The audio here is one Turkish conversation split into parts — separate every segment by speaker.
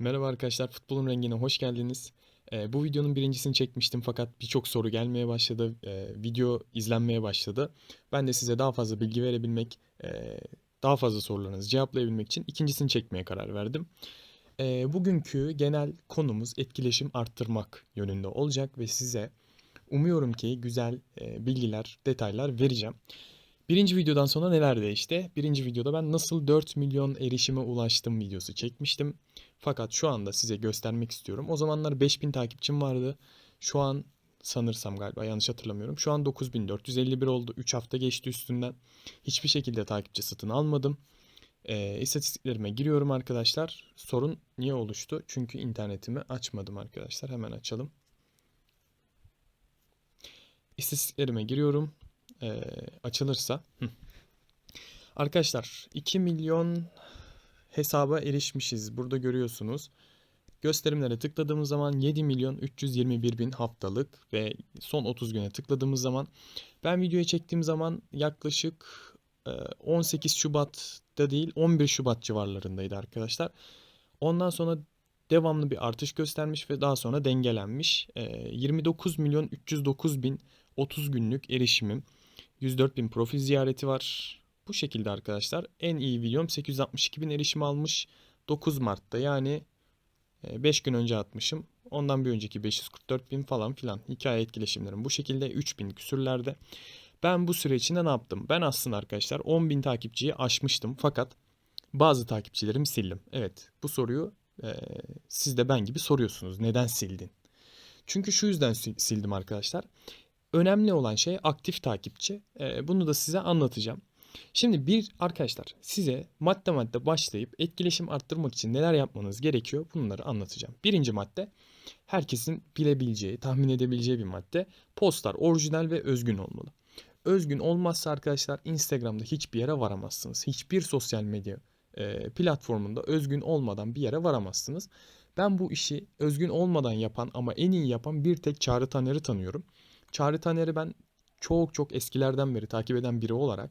Speaker 1: Merhaba arkadaşlar, Futbolun Rengine hoş geldiniz. Ee, bu videonun birincisini çekmiştim fakat birçok soru gelmeye başladı, ee, video izlenmeye başladı. Ben de size daha fazla bilgi verebilmek, ee, daha fazla sorularınızı cevaplayabilmek için ikincisini çekmeye karar verdim. Ee, bugünkü genel konumuz etkileşim arttırmak yönünde olacak ve size umuyorum ki güzel ee, bilgiler, detaylar vereceğim. Birinci videodan sonra neler değişti? Birinci videoda ben nasıl 4 milyon erişime ulaştım videosu çekmiştim. Fakat şu anda size göstermek istiyorum. O zamanlar 5000 takipçim vardı. Şu an sanırsam galiba yanlış hatırlamıyorum. Şu an 9451 oldu. 3 hafta geçti üstünden. Hiçbir şekilde takipçi satın almadım. Ee, istatistiklerime giriyorum arkadaşlar. Sorun niye oluştu? Çünkü internetimi açmadım arkadaşlar. Hemen açalım. İstatistiklerime giriyorum. Ee, açılırsa. Hı. Arkadaşlar 2 milyon hesaba erişmişiz. Burada görüyorsunuz. Gösterimlere tıkladığımız zaman 7 milyon 321 bin haftalık ve son 30 güne tıkladığımız zaman ben videoyu çektiğim zaman yaklaşık e, 18 Şubat'ta değil 11 Şubat civarlarındaydı arkadaşlar. Ondan sonra devamlı bir artış göstermiş ve daha sonra dengelenmiş. E, 29 milyon 309 bin 30 günlük erişimim. 104 bin profil ziyareti var. Bu şekilde arkadaşlar. En iyi videom 862 bin erişim almış. 9 Mart'ta yani 5 gün önce atmışım. Ondan bir önceki 544 bin falan filan. Hikaye etkileşimlerim bu şekilde 3000 küsürlerde. Ben bu süre içinde ne yaptım? Ben aslında arkadaşlar 10 bin takipçiyi aşmıştım. Fakat bazı takipçilerimi sildim. Evet bu soruyu e, siz de ben gibi soruyorsunuz. Neden sildin? Çünkü şu yüzden sildim arkadaşlar. Önemli olan şey aktif takipçi. E, bunu da size anlatacağım. Şimdi bir arkadaşlar size madde madde başlayıp etkileşim arttırmak için neler yapmanız gerekiyor bunları anlatacağım. Birinci madde herkesin bilebileceği, tahmin edebileceği bir madde. Postlar orijinal ve özgün olmalı. Özgün olmazsa arkadaşlar Instagram'da hiçbir yere varamazsınız. Hiçbir sosyal medya e, platformunda özgün olmadan bir yere varamazsınız. Ben bu işi özgün olmadan yapan ama en iyi yapan bir tek Çağrı Taner'i tanıyorum. Çağrı Taner'i ben çok çok eskilerden beri takip eden biri olarak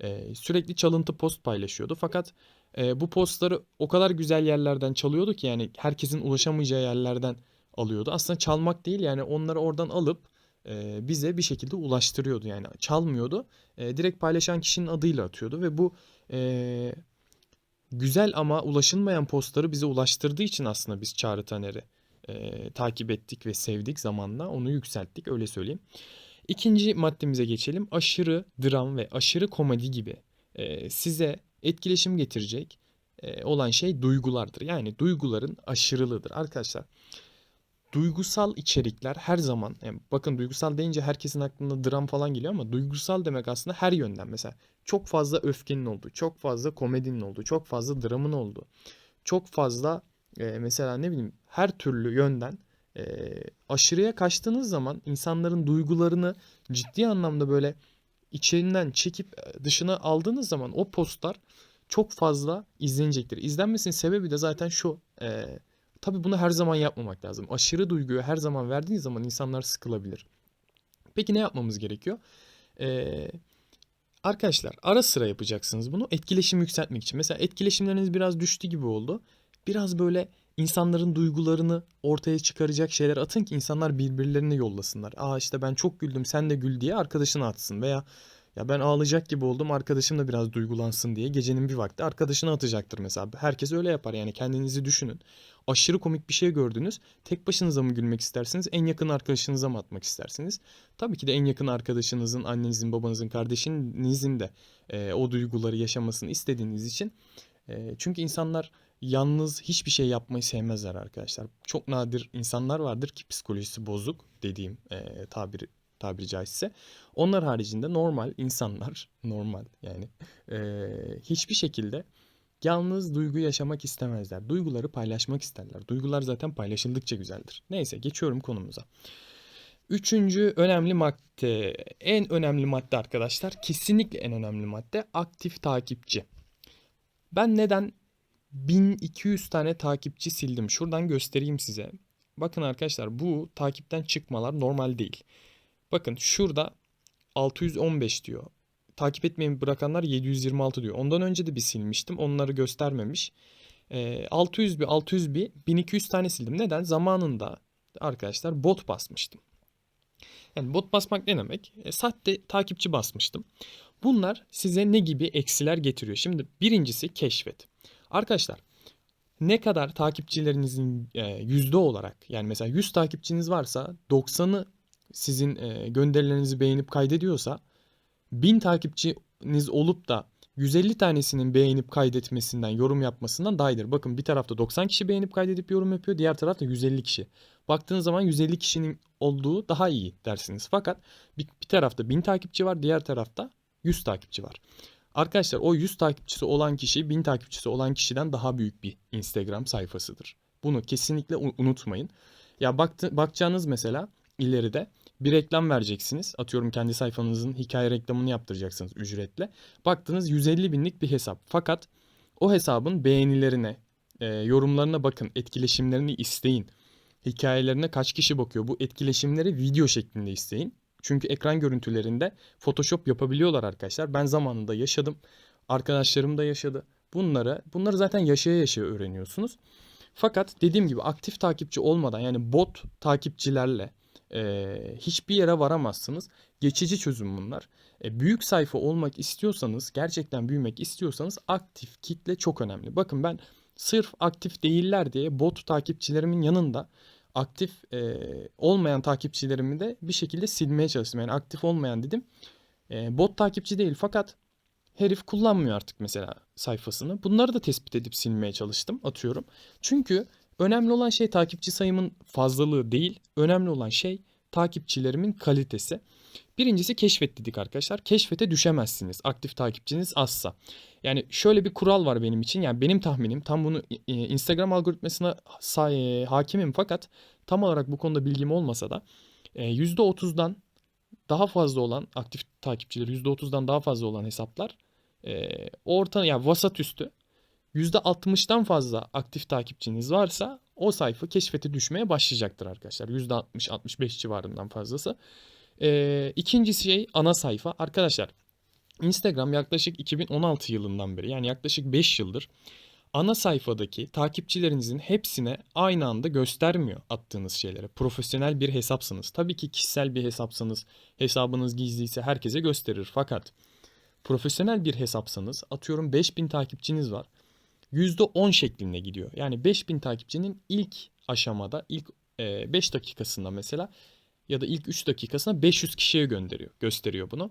Speaker 1: e, sürekli çalıntı post paylaşıyordu. Fakat e, bu postları o kadar güzel yerlerden çalıyordu ki yani herkesin ulaşamayacağı yerlerden alıyordu. Aslında çalmak değil yani onları oradan alıp e, bize bir şekilde ulaştırıyordu. Yani çalmıyordu. E, direkt paylaşan kişinin adıyla atıyordu ve bu e, güzel ama ulaşılmayan postları bize ulaştırdığı için aslında biz Çağrı Taner'i e, takip ettik ve sevdik zamanla. Onu yükselttik öyle söyleyeyim. İkinci maddemize geçelim. Aşırı dram ve aşırı komedi gibi e, size etkileşim getirecek e, olan şey duygulardır. Yani duyguların aşırılığıdır. Arkadaşlar duygusal içerikler her zaman yani bakın duygusal deyince herkesin aklına dram falan geliyor ama duygusal demek aslında her yönden mesela çok fazla öfkenin olduğu, çok fazla komedinin olduğu, çok fazla dramın olduğu, çok fazla e, mesela ne bileyim her türlü yönden e, aşırıya kaçtığınız zaman insanların duygularını ciddi anlamda böyle içerinden çekip dışına aldığınız zaman o postlar çok fazla izlenecektir. İzlenmesinin sebebi de zaten şu. E, tabii bunu her zaman yapmamak lazım. Aşırı duyguyu her zaman verdiğiniz zaman insanlar sıkılabilir. Peki ne yapmamız gerekiyor? Ee, arkadaşlar ara sıra yapacaksınız bunu etkileşim yükseltmek için. Mesela etkileşimleriniz biraz düştü gibi oldu. Biraz böyle insanların duygularını ortaya çıkaracak şeyler atın ki insanlar birbirlerine yollasınlar. Aa işte ben çok güldüm sen de gül diye arkadaşına atsın veya ya ben ağlayacak gibi oldum arkadaşım da biraz duygulansın diye gecenin bir vakti arkadaşına atacaktır mesela. Herkes öyle yapar yani kendinizi düşünün. Aşırı komik bir şey gördünüz. Tek başınıza mı gülmek istersiniz? En yakın arkadaşınıza mı atmak istersiniz? Tabii ki de en yakın arkadaşınızın, annenizin, babanızın, kardeşinizin de e, o duyguları yaşamasını istediğiniz için. E, çünkü insanlar yalnız hiçbir şey yapmayı sevmezler arkadaşlar. Çok nadir insanlar vardır ki psikolojisi bozuk dediğim e, tabiri tabiri caizse. Onlar haricinde normal insanlar, normal yani e, hiçbir şekilde yalnız duygu yaşamak istemezler. Duyguları paylaşmak isterler. Duygular zaten paylaşıldıkça güzeldir. Neyse geçiyorum konumuza. Üçüncü önemli madde, en önemli madde arkadaşlar, kesinlikle en önemli madde aktif takipçi. Ben neden 1200 tane takipçi sildim? Şuradan göstereyim size. Bakın arkadaşlar bu takipten çıkmalar normal değil. Bakın şurada 615 diyor. Takip etmeyi bırakanlar 726 diyor. Ondan önce de bir silmiştim. Onları göstermemiş. E, 600 bir 600 bir 1200 tane sildim. Neden? Zamanında arkadaşlar bot basmıştım. Yani bot basmak ne demek? E, sahte takipçi basmıştım. Bunlar size ne gibi eksiler getiriyor? Şimdi birincisi keşfet. Arkadaşlar ne kadar takipçilerinizin e, yüzde olarak yani mesela 100 takipçiniz varsa 90'ı sizin e, gönderilerinizi beğenip kaydediyorsa 1000 takipçiniz olup da 150 tanesinin beğenip kaydetmesinden, yorum yapmasından daha iyidir. Bakın bir tarafta 90 kişi beğenip kaydedip yorum yapıyor, diğer tarafta 150 kişi. Baktığınız zaman 150 kişinin olduğu daha iyi dersiniz. Fakat bir, bir tarafta 1000 takipçi var, diğer tarafta 100 takipçi var. Arkadaşlar o 100 takipçisi olan kişi 1000 takipçisi olan kişiden daha büyük bir Instagram sayfasıdır. Bunu kesinlikle unutmayın. Ya baktı, bakacağınız mesela ileride bir reklam vereceksiniz. Atıyorum kendi sayfanızın hikaye reklamını yaptıracaksınız ücretle. Baktınız 150 binlik bir hesap. Fakat o hesabın beğenilerine, e, yorumlarına bakın, etkileşimlerini isteyin. Hikayelerine kaç kişi bakıyor? Bu etkileşimleri video şeklinde isteyin. Çünkü ekran görüntülerinde Photoshop yapabiliyorlar arkadaşlar. Ben zamanında yaşadım. Arkadaşlarım da yaşadı. Bunları bunları zaten yaşaya yaşaya öğreniyorsunuz. Fakat dediğim gibi aktif takipçi olmadan yani bot takipçilerle e, hiçbir yere varamazsınız. Geçici çözüm bunlar. E, büyük sayfa olmak istiyorsanız, gerçekten büyümek istiyorsanız aktif kitle çok önemli. Bakın ben sırf aktif değiller diye bot takipçilerimin yanında aktif e, olmayan takipçilerimi de bir şekilde silmeye çalıştım. Yani aktif olmayan dedim. E, bot takipçi değil fakat herif kullanmıyor artık mesela sayfasını. Bunları da tespit edip silmeye çalıştım atıyorum. Çünkü önemli olan şey takipçi sayımın fazlalığı değil. Önemli olan şey takipçilerimin kalitesi. Birincisi keşfet dedik arkadaşlar. Keşfete düşemezsiniz aktif takipçiniz azsa. Yani şöyle bir kural var benim için. Yani benim tahminim tam bunu e, Instagram algoritmasına e, hakimim fakat tam olarak bu konuda bilgim olmasa da %30'dan e, daha fazla olan aktif takipçileri %30'dan daha fazla olan hesaplar orta yani vasat üstü %60'dan fazla aktif takipçiniz varsa o sayfa keşfete düşmeye başlayacaktır arkadaşlar. %60-65 civarından fazlası. Ee, ikincisi şey ana sayfa. Arkadaşlar Instagram yaklaşık 2016 yılından beri yani yaklaşık 5 yıldır ana sayfadaki takipçilerinizin hepsine aynı anda göstermiyor attığınız şeyleri. Profesyonel bir hesapsınız. Tabii ki kişisel bir hesapsanız, hesabınız gizliyse herkese gösterir. Fakat profesyonel bir hesapsanız atıyorum 5000 takipçiniz var. %10 şeklinde gidiyor. Yani 5000 takipçinin ilk aşamada, ilk 5 dakikasında mesela ya da ilk 3 dakikasında 500 kişiye gönderiyor, gösteriyor bunu.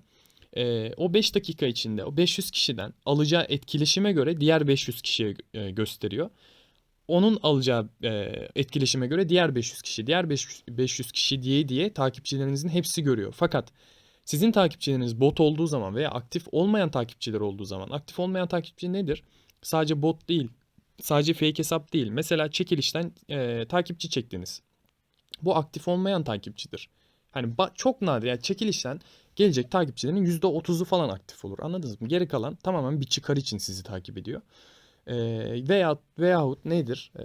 Speaker 1: E, o 5 dakika içinde o 500 kişiden alacağı etkileşime göre diğer 500 kişiye e, gösteriyor. Onun alacağı e, etkileşime göre diğer 500 kişi, diğer 500, 500 kişi diye diye takipçilerinizin hepsi görüyor. Fakat sizin takipçileriniz bot olduğu zaman veya aktif olmayan takipçiler olduğu zaman, aktif olmayan takipçi nedir? Sadece bot değil, sadece fake hesap değil. Mesela çekilişten e, takipçi çektiniz. Bu aktif olmayan takipçidir. Hani çok nadir yani çekilişten gelecek takipçilerin %30'u falan aktif olur. Anladınız mı? Geri kalan tamamen bir çıkar için sizi takip ediyor. Ee, veya veyahut nedir? Ee,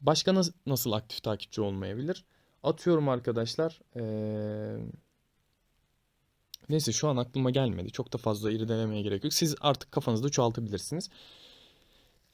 Speaker 1: başka nasıl, nasıl aktif takipçi olmayabilir? Atıyorum arkadaşlar. Ee, neyse şu an aklıma gelmedi. Çok da fazla irdelemeye gerek yok. Siz artık kafanızda çoğaltabilirsiniz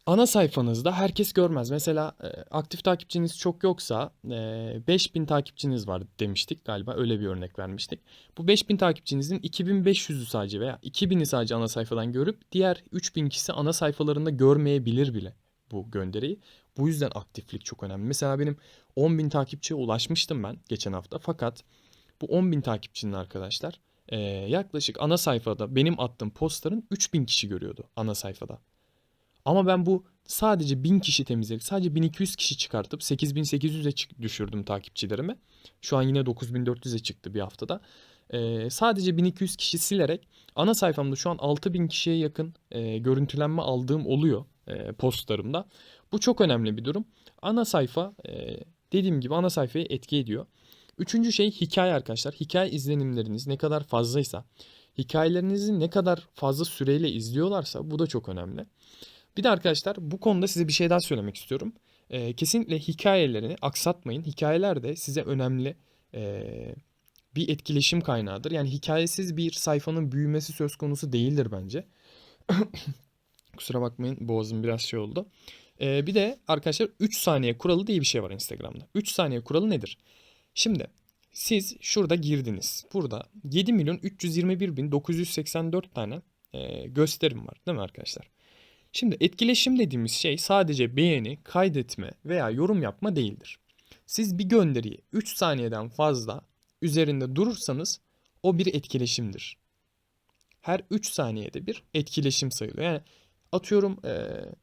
Speaker 1: ana sayfanızda herkes görmez. Mesela e, aktif takipçiniz çok yoksa e, 5000 takipçiniz var demiştik galiba öyle bir örnek vermiştik. Bu 5000 takipçinizin 2500'ü sadece veya 2000'i sadece ana sayfadan görüp diğer 3000 kişi ana sayfalarında görmeyebilir bile bu gönderiyi. Bu yüzden aktiflik çok önemli. Mesela benim 10.000 takipçiye ulaşmıştım ben geçen hafta fakat bu 10.000 takipçinin arkadaşlar e, yaklaşık ana sayfada benim attığım postların 3000 kişi görüyordu ana sayfada. Ama ben bu sadece 1000 kişi temizleyip sadece 1200 kişi çıkartıp 8800'e çık düşürdüm takipçilerimi. Şu an yine 9400'e çıktı bir haftada. Ee, sadece 1200 kişi silerek ana sayfamda şu an 6000 kişiye yakın e, görüntülenme aldığım oluyor e, postlarımda. Bu çok önemli bir durum. Ana sayfa e, dediğim gibi ana sayfayı etki ediyor. Üçüncü şey hikaye arkadaşlar. Hikaye izlenimleriniz ne kadar fazlaysa, hikayelerinizi ne kadar fazla süreyle izliyorlarsa bu da çok önemli. Bir de arkadaşlar bu konuda size bir şey daha söylemek istiyorum. E, kesinlikle hikayelerini aksatmayın. Hikayeler de size önemli e, bir etkileşim kaynağıdır. Yani hikayesiz bir sayfanın büyümesi söz konusu değildir bence. Kusura bakmayın boğazım biraz şey oldu. Ee, bir de arkadaşlar 3 saniye kuralı diye bir şey var Instagram'da. 3 saniye kuralı nedir? Şimdi siz şurada girdiniz. Burada 7 milyon 321 bin 984 tane e, gösterim var değil mi arkadaşlar? Şimdi etkileşim dediğimiz şey sadece beğeni, kaydetme veya yorum yapma değildir. Siz bir gönderiyi 3 saniyeden fazla üzerinde durursanız o bir etkileşimdir. Her 3 saniyede bir etkileşim sayılıyor. Yani atıyorum e,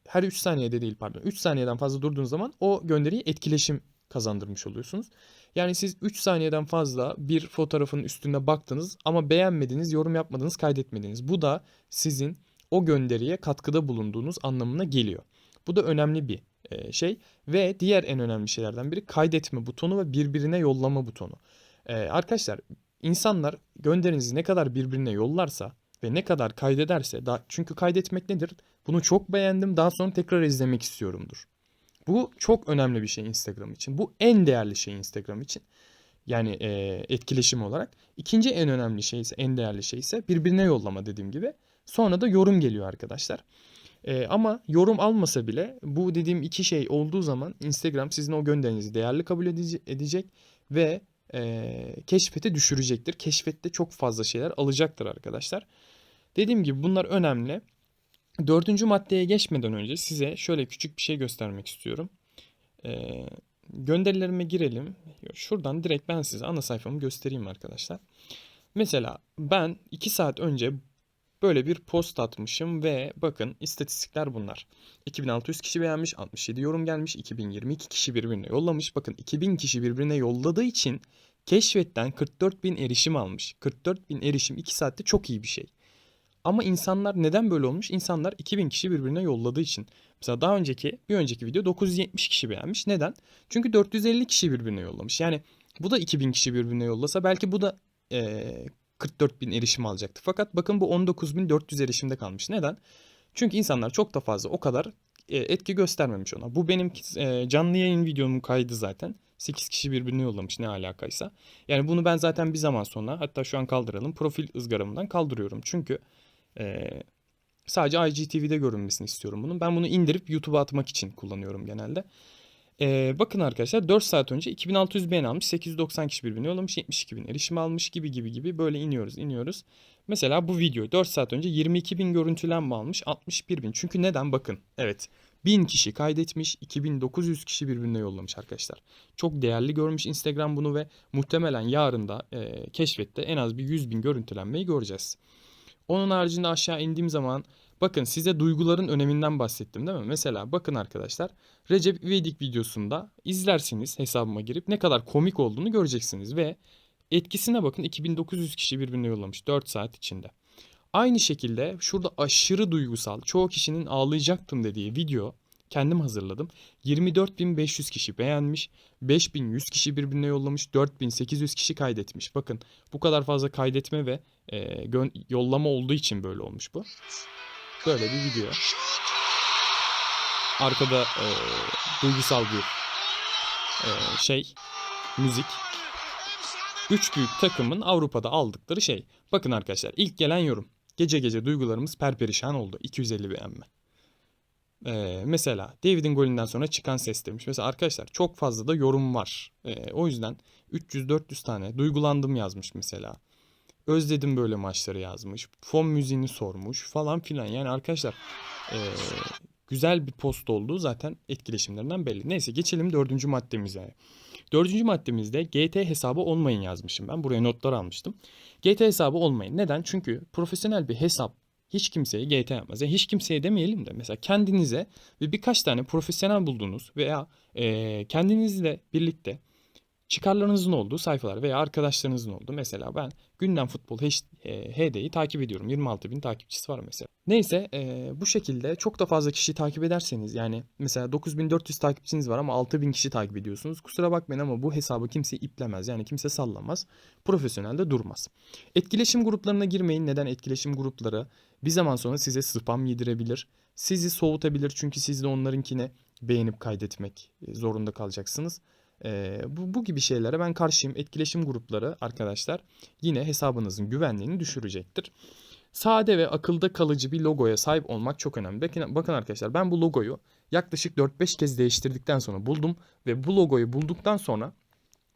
Speaker 1: her 3 saniyede değil pardon 3 saniyeden fazla durduğunuz zaman o gönderiyi etkileşim kazandırmış oluyorsunuz. Yani siz 3 saniyeden fazla bir fotoğrafın üstünde baktınız ama beğenmediniz, yorum yapmadınız, kaydetmediniz. Bu da sizin o gönderiye katkıda bulunduğunuz anlamına geliyor. Bu da önemli bir e, şey ve diğer en önemli şeylerden biri kaydetme butonu ve birbirine yollama butonu. E, arkadaşlar insanlar gönderinizi ne kadar birbirine yollarsa ve ne kadar kaydederse daha, çünkü kaydetmek nedir? Bunu çok beğendim daha sonra tekrar izlemek istiyorumdur. Bu çok önemli bir şey Instagram için. Bu en değerli şey Instagram için. Yani e, etkileşim olarak. İkinci en önemli şey ise, en değerli şey ise birbirine yollama dediğim gibi. Sonra da yorum geliyor arkadaşlar. E, ama yorum almasa bile bu dediğim iki şey olduğu zaman Instagram sizin o gönderinizi değerli kabul edecek ve e, keşfete düşürecektir. Keşfette çok fazla şeyler alacaktır arkadaşlar. Dediğim gibi bunlar önemli. Dördüncü maddeye geçmeden önce size şöyle küçük bir şey göstermek istiyorum. Ee, gönderilerime girelim. Şuradan direkt ben size ana sayfamı göstereyim arkadaşlar. Mesela ben 2 saat önce böyle bir post atmışım ve bakın istatistikler bunlar. 2600 kişi beğenmiş, 67 yorum gelmiş, 2022 kişi birbirine yollamış. Bakın 2000 kişi birbirine yolladığı için keşfetten 44.000 erişim almış. 44.000 erişim 2 saatte çok iyi bir şey. Ama insanlar neden böyle olmuş? İnsanlar 2000 kişi birbirine yolladığı için. Mesela daha önceki bir önceki video 970 kişi beğenmiş. Neden? Çünkü 450 kişi birbirine yollamış. Yani bu da 2000 kişi birbirine yollasa belki bu da e, 44 bin erişim alacaktı. Fakat bakın bu 19.400 erişimde kalmış. Neden? Çünkü insanlar çok da fazla o kadar e, etki göstermemiş ona. Bu benim e, canlı yayın videomun kaydı zaten. 8 kişi birbirine yollamış ne alakaysa. Yani bunu ben zaten bir zaman sonra hatta şu an kaldıralım profil ızgaramından kaldırıyorum. Çünkü ee, sadece IGTV'de görünmesini istiyorum bunun. Ben bunu indirip YouTube'a atmak için kullanıyorum genelde. Ee, bakın arkadaşlar 4 saat önce 2600 beğeni almış. 890 kişi birbirine yollamış. 72 bin erişim almış gibi gibi gibi böyle iniyoruz iniyoruz. Mesela bu video 4 saat önce 22 bin görüntülenme almış. 61 bin. Çünkü neden? Bakın. Evet. 1000 kişi kaydetmiş, 2900 kişi birbirine yollamış arkadaşlar. Çok değerli görmüş Instagram bunu ve muhtemelen yarın da e, keşfette en az bir 100 bin görüntülenmeyi göreceğiz. Onun haricinde aşağı indiğim zaman bakın size duyguların öneminden bahsettim değil mi? Mesela bakın arkadaşlar Recep İvedik videosunda izlersiniz hesabıma girip ne kadar komik olduğunu göreceksiniz ve etkisine bakın 2900 kişi birbirine yollamış 4 saat içinde. Aynı şekilde şurada aşırı duygusal çoğu kişinin ağlayacaktım dediği video kendim hazırladım. 24.500 kişi beğenmiş, 5.100 kişi birbirine yollamış, 4.800 kişi kaydetmiş. Bakın bu kadar fazla kaydetme ve e, yollama olduğu için böyle olmuş bu. Böyle bir video. Arkada e, duygusal bir e, şey, müzik. Üç büyük takımın Avrupa'da aldıkları şey. Bakın arkadaşlar ilk gelen yorum. Gece gece duygularımız perperişan oldu. 250 beğenme. Ee, mesela David'in golünden sonra çıkan ses demiş. Mesela arkadaşlar çok fazla da yorum var. Ee, o yüzden 300-400 tane duygulandım yazmış mesela. Özledim böyle maçları yazmış. Fon müziğini sormuş falan filan. Yani arkadaşlar e, güzel bir post olduğu zaten etkileşimlerinden belli. Neyse geçelim dördüncü maddemize. Dördüncü maddemizde GT hesabı olmayın yazmışım ben. Buraya notlar almıştım. GT hesabı olmayın. Neden? Çünkü profesyonel bir hesap hiç kimseye GT yapmaz. Yani hiç kimseye demeyelim de mesela kendinize ve birkaç tane profesyonel bulduğunuz veya e, kendinizle birlikte çıkarlarınızın olduğu sayfalar veya arkadaşlarınızın olduğu mesela ben Gündem Futbol HD'yi takip ediyorum. 26 bin takipçisi var mesela. Neyse e, bu şekilde çok da fazla kişi takip ederseniz yani mesela 9400 takipçiniz var ama 6000 kişi takip ediyorsunuz. Kusura bakmayın ama bu hesabı kimse iplemez. Yani kimse sallamaz. Profesyonelde durmaz. Etkileşim gruplarına girmeyin. Neden etkileşim grupları bir zaman sonra size spam yedirebilir. Sizi soğutabilir çünkü siz de onlarınkine beğenip kaydetmek zorunda kalacaksınız. Ee, bu, bu gibi şeylere ben karşıyım. Etkileşim grupları arkadaşlar yine hesabınızın güvenliğini düşürecektir. Sade ve akılda kalıcı bir logoya sahip olmak çok önemli. Bakın, bakın arkadaşlar ben bu logoyu yaklaşık 4-5 kez değiştirdikten sonra buldum ve bu logoyu bulduktan sonra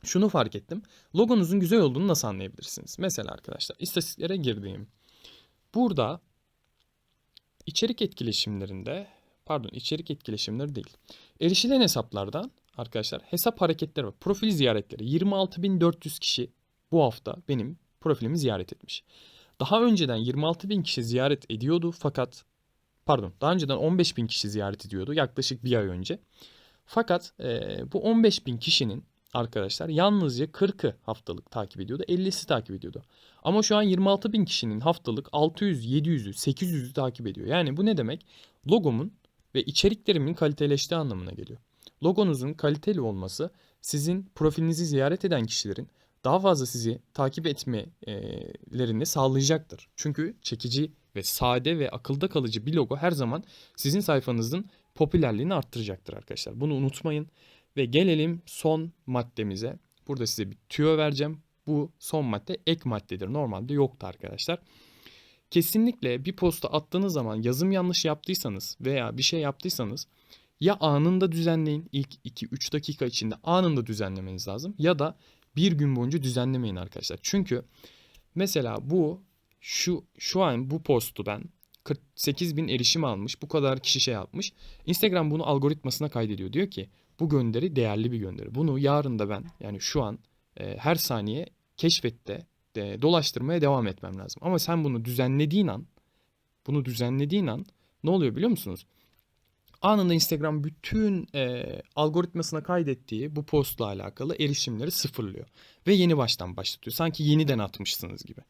Speaker 1: şunu fark ettim. Logonuzun güzel olduğunu nasıl anlayabilirsiniz? Mesela arkadaşlar istatistiklere girdiğim. Burada içerik etkileşimlerinde pardon içerik etkileşimleri değil. Erişilen hesaplardan arkadaşlar hesap hareketleri var. Profil ziyaretleri 26.400 kişi bu hafta benim profilimi ziyaret etmiş. Daha önceden 26.000 kişi ziyaret ediyordu fakat pardon daha önceden 15.000 kişi ziyaret ediyordu yaklaşık bir ay önce. Fakat e, bu 15.000 kişinin arkadaşlar yalnızca 40'ı haftalık takip ediyordu. 50'si takip ediyordu. Ama şu an 26 bin kişinin haftalık 600, 700'ü, 800'ü takip ediyor. Yani bu ne demek? Logomun ve içeriklerimin kaliteleştiği anlamına geliyor. Logonuzun kaliteli olması sizin profilinizi ziyaret eden kişilerin daha fazla sizi takip etmelerini sağlayacaktır. Çünkü çekici ve sade ve akılda kalıcı bir logo her zaman sizin sayfanızın popülerliğini arttıracaktır arkadaşlar. Bunu unutmayın. Ve gelelim son maddemize. Burada size bir tüyo vereceğim. Bu son madde ek maddedir. Normalde yoktu arkadaşlar. Kesinlikle bir posta attığınız zaman yazım yanlış yaptıysanız veya bir şey yaptıysanız ya anında düzenleyin ilk 2-3 dakika içinde anında düzenlemeniz lazım ya da bir gün boyunca düzenlemeyin arkadaşlar. Çünkü mesela bu şu şu an bu postu ben 48 bin erişim almış bu kadar kişi şey yapmış. Instagram bunu algoritmasına kaydediyor. Diyor ki bu gönderi değerli bir gönderi. Bunu yarın da ben yani şu an e, her saniye keşfette e, dolaştırmaya devam etmem lazım. Ama sen bunu düzenlediğin an bunu düzenlediğin an ne oluyor biliyor musunuz? Anında Instagram bütün e, algoritmasına kaydettiği bu postla alakalı erişimleri sıfırlıyor. Ve yeni baştan başlatıyor. Sanki yeniden atmışsınız gibi.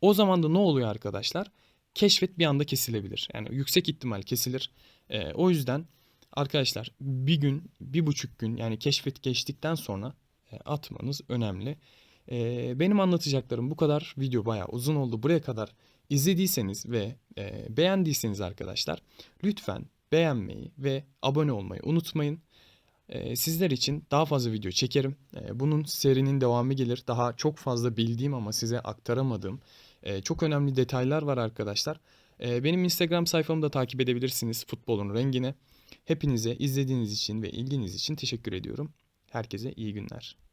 Speaker 1: O zaman da ne oluyor arkadaşlar? Keşfet bir anda kesilebilir. Yani yüksek ihtimal kesilir. E, o yüzden arkadaşlar bir gün, bir buçuk gün yani keşfet geçtikten sonra e, atmanız önemli. E, benim anlatacaklarım bu kadar. Video bayağı uzun oldu. Buraya kadar izlediyseniz ve e, beğendiyseniz arkadaşlar lütfen beğenmeyi ve abone olmayı unutmayın. Ee, sizler için daha fazla video çekerim. Bunun serinin devamı gelir. Daha çok fazla bildiğim ama size aktaramadığım e, çok önemli detaylar var arkadaşlar. E, benim Instagram sayfamı da takip edebilirsiniz futbolun rengine. Hepinize izlediğiniz için ve ilginiz için teşekkür ediyorum. Herkese iyi günler.